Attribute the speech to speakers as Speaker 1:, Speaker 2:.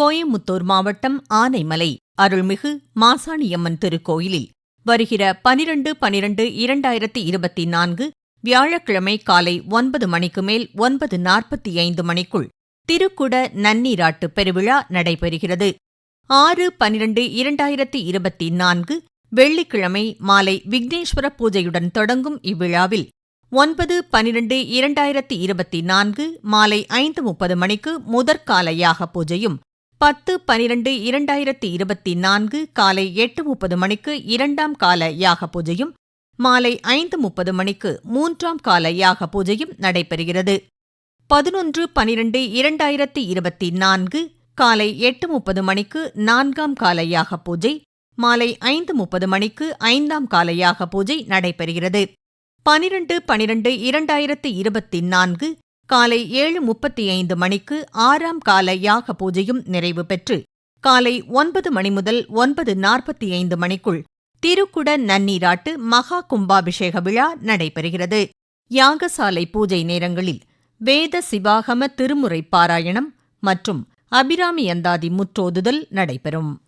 Speaker 1: கோயமுத்தூர் மாவட்டம் ஆனைமலை அருள்மிகு மாசாணியம்மன் திருக்கோயிலில் வருகிற பனிரண்டு பனிரண்டு இரண்டாயிரத்தி இருபத்தி நான்கு வியாழக்கிழமை காலை ஒன்பது மணிக்கு மேல் ஒன்பது நாற்பத்தி ஐந்து மணிக்குள் திருக்குட நன்னீராட்டு பெருவிழா நடைபெறுகிறது. ஆறு பனிரண்டு இரண்டாயிரத்தி இருபத்தி நான்கு வெள்ளிக்கிழமை மாலை விக்னேஸ்வர பூஜையுடன் தொடங்கும் இவ்விழாவில் ஒன்பது பனிரண்டு இரண்டாயிரத்தி இருபத்தி நான்கு மாலை ஐந்து முப்பது மணிக்கு முதற்காலையாக பூஜையும் பத்து பனிரெண்டு இரண்டாயிரத்தி இருபத்தி நான்கு காலை எட்டு முப்பது மணிக்கு இரண்டாம் கால யாக பூஜையும் மாலை ஐந்து முப்பது மணிக்கு மூன்றாம் கால யாக பூஜையும் நடைபெறுகிறது. பதினொன்று பனிரெண்டு இரண்டாயிரத்தி இருபத்தி நான்கு காலை எட்டு முப்பது மணிக்கு நான்காம் கால யாக பூஜை மாலை ஐந்து முப்பது மணிக்கு ஐந்தாம் கால யாக பூஜை நடைபெறுகிறது. பனிரெண்டு பனிரெண்டு இரண்டாயிரத்தி இருபத்தி நான்கு காலை ஏழு முப்பத்தி ஐந்து மணிக்கு ஆறாம் கால யாக பூஜையும் நிறைவு பெற்று காலை ஒன்பது மணி முதல் ஒன்பது நாற்பத்தி ஐந்து மணிக்குள் திருக்குட நன்னீராட்டு மகா கும்பாபிஷேக விழா நடைபெறுகிறது. யாகசாலை பூஜை நேரங்களில் வேத சிவாகம திருமுறை பாராயணம் மற்றும் அபிராமி அந்தாதி முற்றோதுதல் நடைபெறும்.